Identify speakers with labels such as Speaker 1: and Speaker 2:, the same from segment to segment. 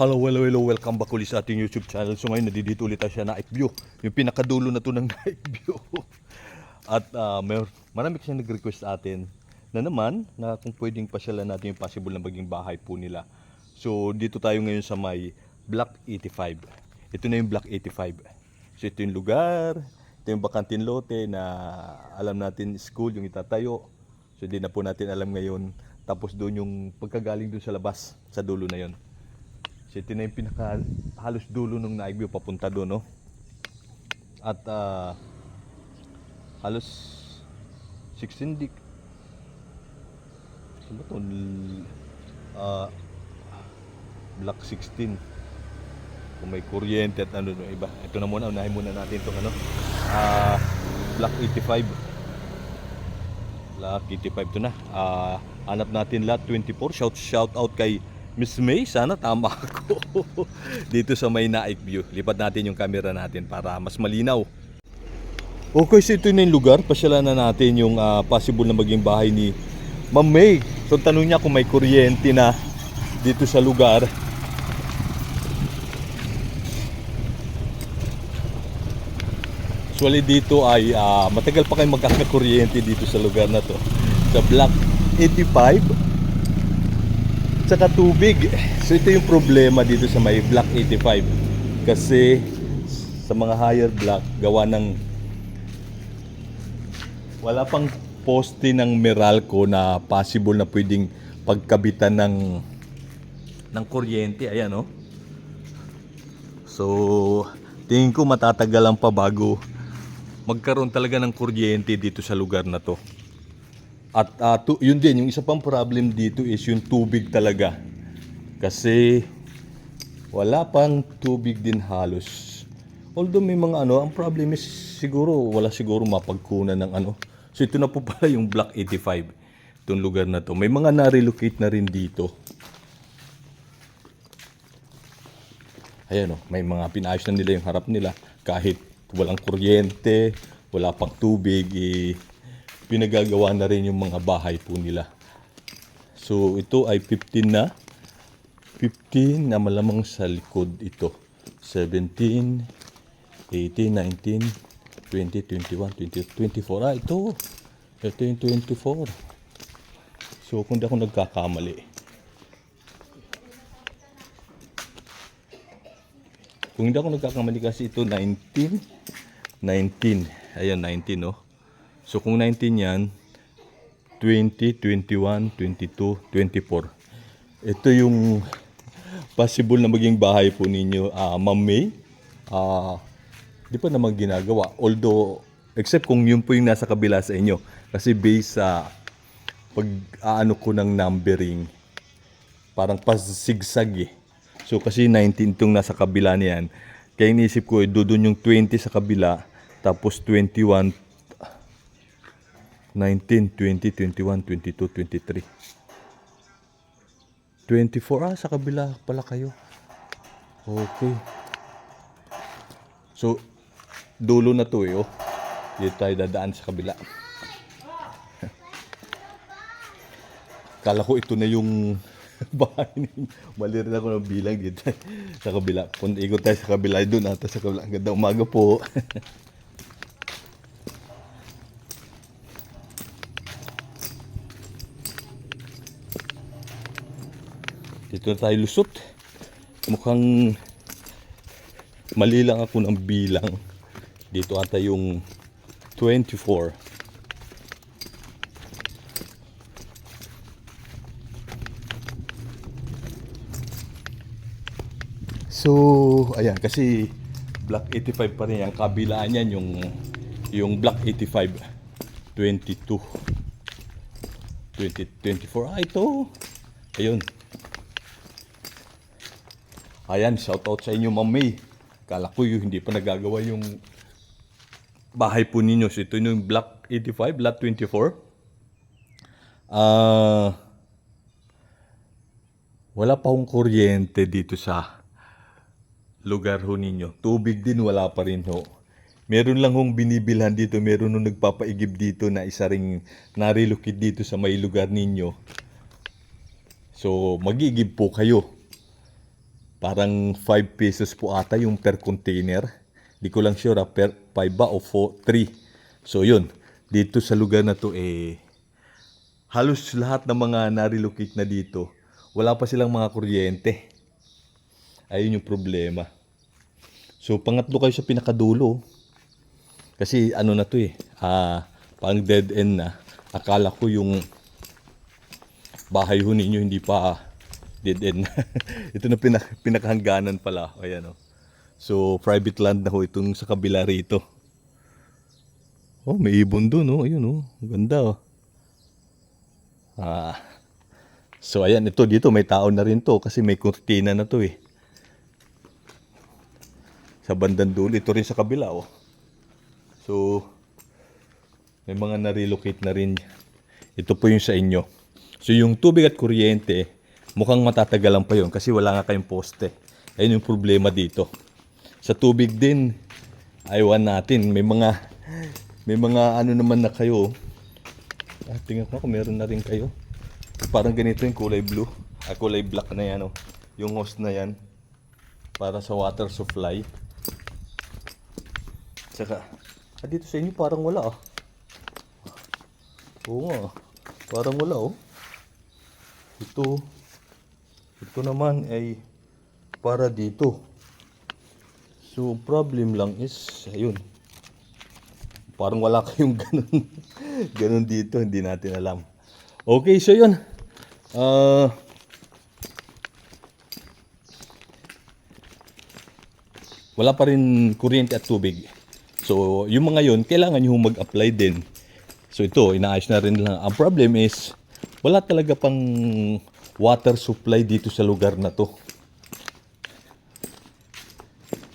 Speaker 1: Hello, hello, hello. Welcome back ulit sa ating YouTube channel. So ngayon, nadidito ulit tayo sa night view. Yung pinakadulo na to ng night view. At uh, may, marami kasi nag-request sa atin na naman na kung pwedeng pasyalan natin yung possible na maging bahay po nila. So dito tayo ngayon sa may Block 85. Ito na yung Block 85. So ito yung lugar, ito yung bakantin lote na alam natin school yung itatayo. So di na po natin alam ngayon. Tapos doon yung pagkagaling doon sa labas, sa dulo na yon. So ito na yung pinaka halos dulo ng night view papunta doon, no? At ah, halos 16 dik. Ano ba to? Ah, block 16. Kung may kuryente at ano no iba. Ito na muna, unahin muna natin itong ano. Ah, block 85. Block 85 to na. Ah, hanap natin lot 24. Shout shout out kay Miss May. Sana tama ako. Dito sa may Naik View. Lipat natin yung camera natin para mas malinaw. Okay, so ito na yung lugar. Pasyalan na natin yung ah, possible na maging bahay ni Ma'am May. So tanong niya kung may kuryente na dito sa lugar. Actually dito ay ah, matagal pa kayo magkakakuryente dito sa lugar na to. Sa block 85 tsaka tubig. So ito yung problema dito sa may block 85. Kasi sa mga higher block gawa ng wala pang poste ng Meralco na possible na pwedeng pagkabitan ng ng kuryente. Ayan oh. So, tingin ko matatagalan pa bago magkaroon talaga ng kuryente dito sa lugar na to. At ah, tu- yun din, yung isa pang problem dito is yung tubig talaga. Kasi wala pang tubig din halos. Although may mga ano, ang problem is siguro wala siguro mapagkunan ng ano. So ito na po pala yung Block 85. Itong lugar na to. May mga na-relocate na rin dito. Ayan o, may mga pinayos na nila yung harap nila. Kahit walang kuryente, wala pang tubig, eh, pinagagawa na rin yung mga bahay po nila. So ito ay 15 na. 15 na malamang sa likod ito. 17, 18, 19, 20, 21, 20, 24. Ah, ito. Ito yung 24. So kung di ako nagkakamali. Kung hindi ako nagkakamali kasi ito 19. 19. Ayan, 19, no? So kung 19 yan, 20, 21, 22, 24. Ito yung possible na maging bahay po ninyo, ah Ma'am May. Ah, di pa naman ginagawa. Although, except kung yun po yung nasa kabila sa inyo. Kasi based sa pag aano ko ng numbering, parang pasigsag eh. So kasi 19 itong nasa kabila niyan. Kaya iniisip ko, eh, doon yung 20 sa kabila, tapos 21, 19, 20, 21, 22, 23. 24, ah, sa kabila pala kayo. Okay. So, dulo na to eh, oh. Dito tayo dadaan sa kabila. Kala ko ito na yung bahay ninyo. Mali rin ako ng bilang dito sa kabila. Kung ikot tayo sa kabila, doon ata sa kabila. Ang ganda umaga po. Dito na tayo lusot. Mukhang mali lang ako ng bilang. Dito ata yung 24. So, ayan, kasi Block 85 pa rin yan. Kabilaan yan yung, yung Block 85. 22. 20, 24. Ah, ito. Ayun. Ayan, shout out sa inyo, Ma'am May. Kala ko yung hindi pa nagagawa yung bahay po ninyo. So, ito yung Block 85, Lot 24. Ah... wala pa akong kuryente dito sa lugar ho ninyo. Tubig din wala pa rin ho. Meron lang hong binibilhan dito, meron nung nagpapaigib dito na isa ring narilocate dito sa may lugar ninyo. So, magigib po kayo. Parang 5 pesos po ata yung per container. Di ko lang sure ah, per 5 ba o 4, 3. So yun, dito sa lugar na to eh, halos lahat ng mga na-relocate na dito, wala pa silang mga kuryente. Ayun yung problema. So pangatlo kayo sa pinakadulo. Kasi ano na to eh, ah, pang dead end na. Akala ko yung bahay ho ninyo hindi pa dead end. Ito na pinak pinakahangganan pala. Ayan o. So, private land na ho itong sa kabila rito. Oh, may ibon doon, oh. Ayun, oh. Ganda, oh. Ah. So, ayan, ito dito, may tao na rin to kasi may kurtina na to, eh. Sa bandang dulo, ito rin sa kabila, oh. So, may mga na-relocate na rin. Ito po yung sa inyo. So, yung tubig at kuryente, mukhang matatagalan pa yon kasi wala nga kayong poste. Ayun yung problema dito. Sa tubig din, aywan natin. May mga, may mga ano naman na kayo. Ah, tingnan ko kung meron na rin kayo. Parang ganito yung kulay blue. Ah, kulay black na yan, oh. Yung hose na yan. Para sa water supply. Saka, ah, dito sa inyo parang wala, ah. Oo nga. Parang wala, oh. Ito. Ito naman ay para dito. So, problem lang is, ayun. Parang wala kayong ganun. ganun dito, hindi natin alam. Okay, so yun. Ah... wala pa rin kuryente at tubig. So, yung mga yun, kailangan nyo mag-apply din. So, ito, inaayos na rin lang. Ang problem is, wala talaga pang water supply dito sa lugar na to.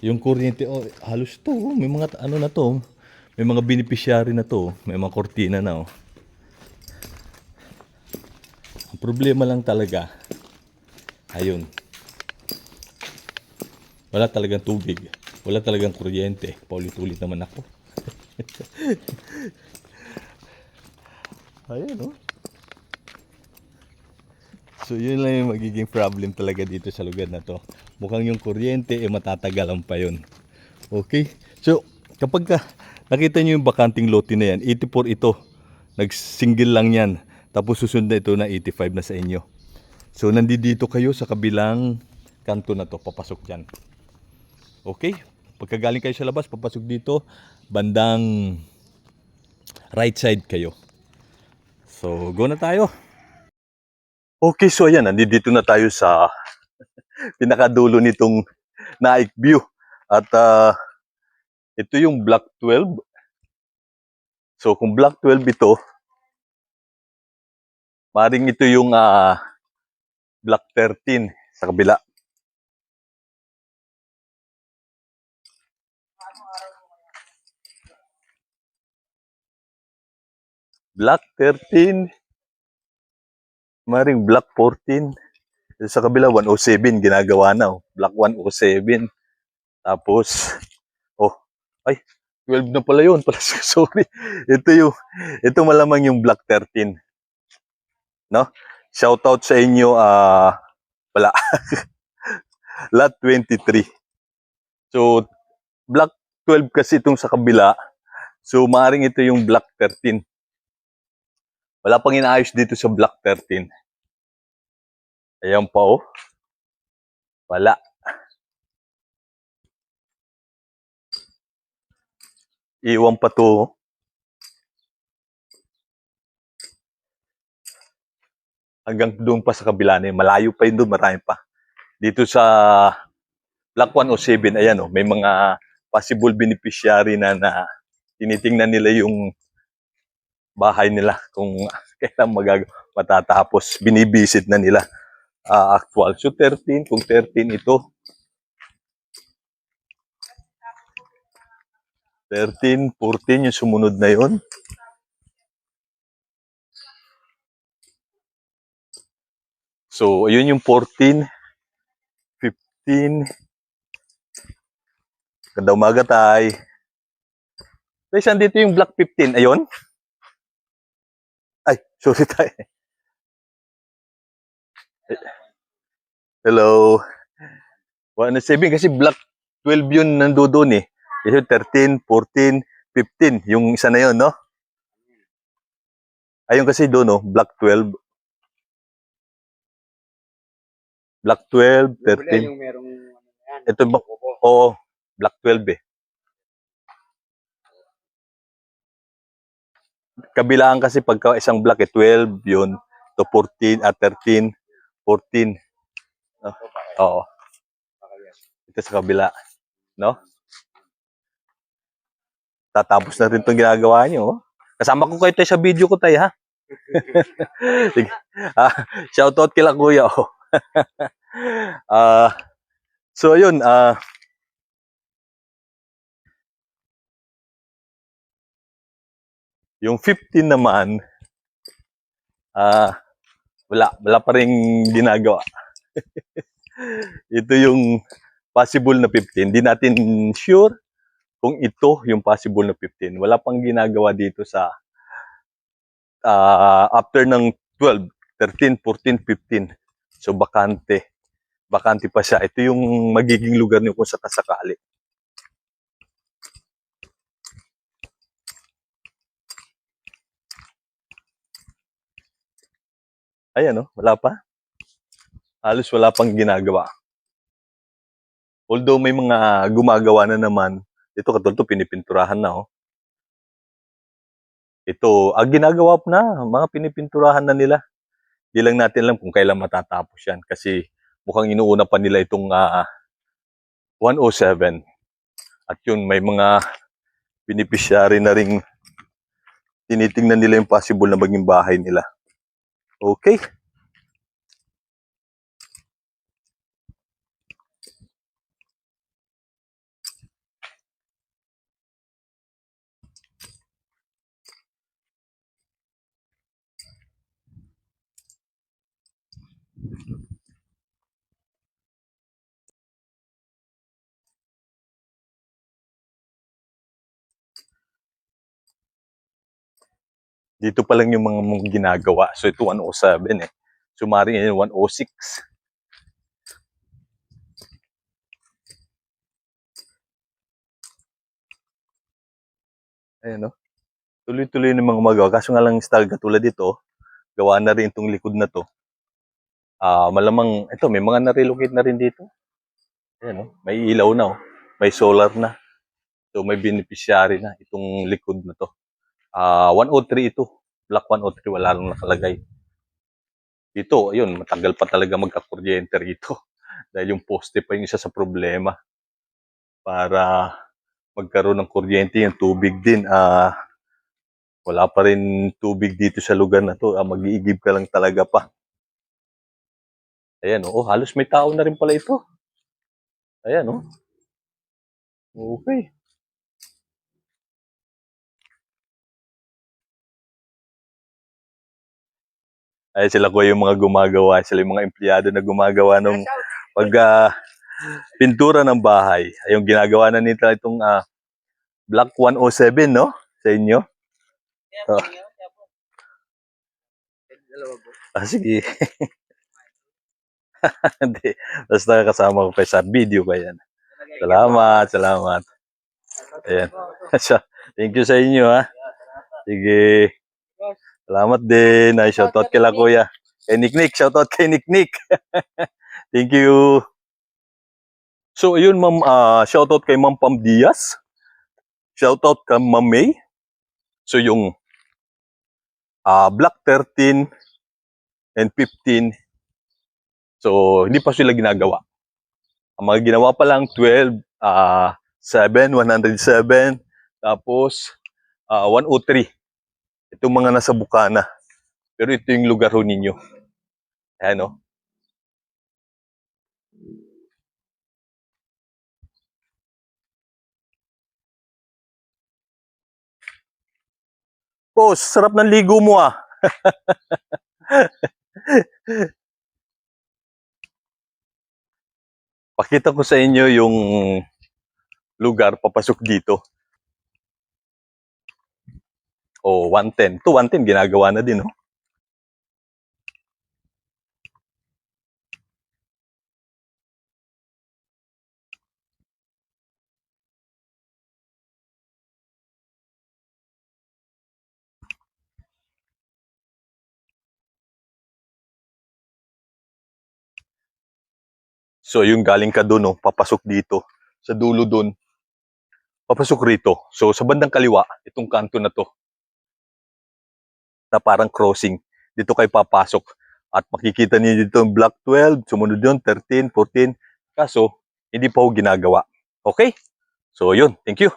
Speaker 1: Yung kuryente, oh, halos to, oh, may mga, ano na to, may mga beneficiary na to, may mga kortina na, oh. Ang problema lang talaga, ayun, wala talagang tubig. Wala talagang kuryente. Paulit-ulit naman ako. Ayan, oh. So, yun lang yung magiging problem talaga dito sa lugar na to. Mukhang yung kuryente, eh, matatagalan pa yun. Okay? So, kapag ka, nakita nyo yung bakanting lote na yan, 84 ito. Nag-single lang yan. Tapos susunod na ito na 85 na sa inyo. So, nandito kayo sa kabilang kanto na to. Papasok dyan. Okay? Pagkagaling kayo sa labas, papasok dito, bandang right side kayo. So, go na tayo. Okay, so ayan, nandito na tayo sa pinakadulo nitong Naik View. At ah, ito yung Block 12. So, kung Block 12 ito, maring ito yung ah, Block 13 sa kabila. Block 13. Maring Block 14. Sa kabila, 107. Ginagawa na. Oh. Block 107. Tapos, oh, ay, 12 na pala yun. Pala, sorry. Ito yung, ito malamang yung Block 13. No? Shoutout sa inyo, ah, wala. Lot 23. So, Block 12 kasi itong sa kabila. So, maaaring ito yung Block 13. Wala pang inaayos dito sa Block 13. Ayan pa oh. Wala. Iwan pa to. oh. Hanggang doon pa sa kabila na. Malayo pa yun doon, marami pa. Dito sa Block 107, ayan oh, may mga possible beneficiary na na tinitingnan nila yung bahay nila kung kailan magag matatapos. Binibisit na nila ah, actual. So 13, kung 13 ito, 13, 14 yung sumunod na yon. So, ayun yung 14, 15. Ganda umaga, tay. Tay, saan dito yung Block 15? Ayun? Sorry, tay. Hello. 107 kasi black 12 yun nandoon eh. Kasi 13, 14, 15. Yung isa na yun, no? Ayun kasi doon, no? Black 12. Black 12,
Speaker 2: Wala
Speaker 1: 13.
Speaker 2: yung merong ano yan.
Speaker 1: Ito ba? Oo, Black 12 eh. Kabilaan kasi pagka isang black eh, 12 yun. To 14 at 13, 14. No? Oo. Ito sa kabila. No? Tatapos na rin itong ginagawa niyo. Oh. Kasama ko kayo tayo sa video ko tayo ha. Ah, shoutout kila kuya. Oh. Ah, so yun, ah, yung 15 naman, ah, wala, wala pa rin ginagawa. ito yung possible na 15. Hindi natin sure kung ito yung possible na 15. Wala pang ginagawa dito sa ah, after ng 12, 13, 14, 15. So bakante. Bakante pa siya. Ito yung magiging lugar niyo kung sakasakali. Ayan, no? wala pa. Halos wala pang ginagawa. Although may mga gumagawa na naman, ito katulad to, pinipinturahan na. Oh. Ito, ang ginagawa pa na, mga pinipinturahan na nila. Di lang natin alam kung kailan matatapos yan. Kasi mukhang inuuna pa nila itong ah, 107. At yun, may mga beneficiary na ring tinitingnan nila yung possible na maging bahay nila. Okay. Dito pa lang yung mga, mga ginagawa. So ito 107 eh. Sumari ngayon 106. Ayan no. Tuloy-tuloy ng mga magawa. Kaso nga lang style katulad dito, gawa na rin itong likod na to. Ah, malamang ito may mga na-relocate na rin dito. Ayan no. May ilaw na oh. May solar na. So may beneficiary na itong likod na to. Ah, 103 ito. Black 103 wala lang nakalagay. Dito, ayun, matagal pa talaga magka-kuryente rito. Dahil yung poste pa yung isa sa problema. Para magkaroon ng kuryente, yung tubig din. Ah, wala pa rin tubig dito sa lugar na to. Ah, mag-iigib ka lang talaga pa. Ayan, oh, halos may tao na rin pala ito. Ayan, oh. Okay. Ay, sila ko yung mga gumagawa. Sila yung mga empleyado na gumagawa nung pag ah, pintura ng bahay. Ay, yung ginagawa na nila itong ah, Black 107, no? Sa inyo. Oh.
Speaker 2: Dalawa po.
Speaker 1: Ah, sige. Hindi. Basta kasama ko kayo sa video pa yan. Salamat, salamat. Ayan. So, Thank you sa inyo, ha. Sige. Salamat din. Ay, shoutout kila kuya. Kay Nick Nick. Shoutout kay Nick Nick. Thank you. So, ayun, ma'am. ah, shoutout kay Ma'am Pam Diaz. Shoutout kay Ma'am May. So, yung ah, Black 13 and 15. So, hindi pa sila ginagawa. Ang mga ginawa pa lang 12, ah 7, 107, tapos ah 103. Itong mga nasa Bukana. Pero ito yung lugar ho ninyo. Ayan o. Boss, sarap ng ligo mo ah. Pakita ko sa inyo yung lugar papasok dito. O, 110. To 110, ginagawa na din, oh. So, yung galing ka doon, oh, papasok dito. Sa dulo doon, papasok rito. So, sa bandang kaliwa, itong kanto na to, na parang crossing, dito kayo papasok. At makikita niyo dito yung block 12, sumunod yun, 13, 14. Kaso, hindi pa ginagawa. Okay? So yun, thank you.